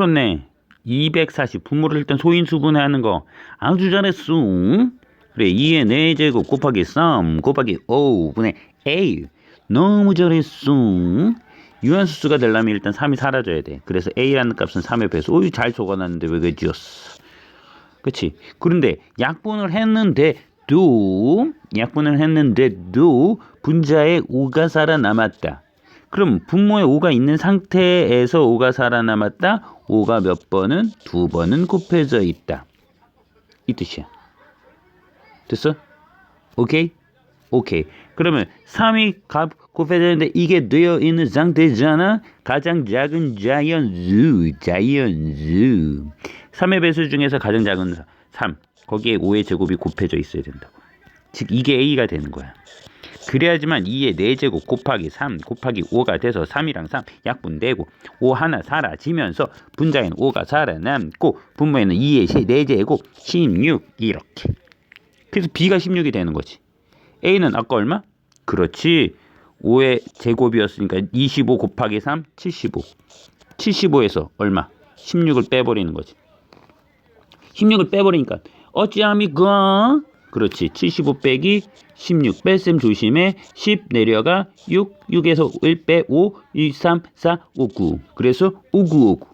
풀었네. 240 분모를 일단 소인수분해 하는 거 아주 잘했어. 그래 2의 4제곱 곱하기 3 곱하기 5분의 A 너무 잘했어. 유한수수가 되려면 일단 3이 사라져야 돼. 그래서 A라는 값은 3의 배수. 오이 잘 적어놨는데 왜 지었어. 그치? 그런데 약분을 했는데 도 약분을 했는데도 분자에 5가 살아남았다. 그럼 분모에 5가 있는 상태에서 5가 살아남았다. 5가 몇 번은? 두 번은 곱해져 있다. 이 뜻이야. 됐어? 오케이? 오케이. 그러면 3이 값 곱해지는데 이게 되어 있는 상태잖아. 가장 작은 자연수, 자연수. 3의 배수 중에서 가장 작은 3. 거기에 5의 제곱이 곱해져 있어야 된다고. 즉 이게 A가 되는 거야. 그래야지만 2의 4제곱 곱하기 3 곱하기 5가 돼서 3이랑 3 약분되고 5 하나 사라지면서 분자에는 5가 살아남고 분모에는 2의 4제곱 16 이렇게. 그래서 B가 16이 되는 거지. A는 아까 얼마? 그렇지. 5의 제곱이었으니까 25 곱하기 3 75. 75에서 얼마? 16을 빼버리는 거지. 16을 빼버리니까 어찌합니까? 그렇지. 75 빼기 16. 뺄셈 조심해. 10 내려가 6. 6에서 1 빼 5. 2, 3, 4, 5, 9. 그래서 5, 9, 5, 9.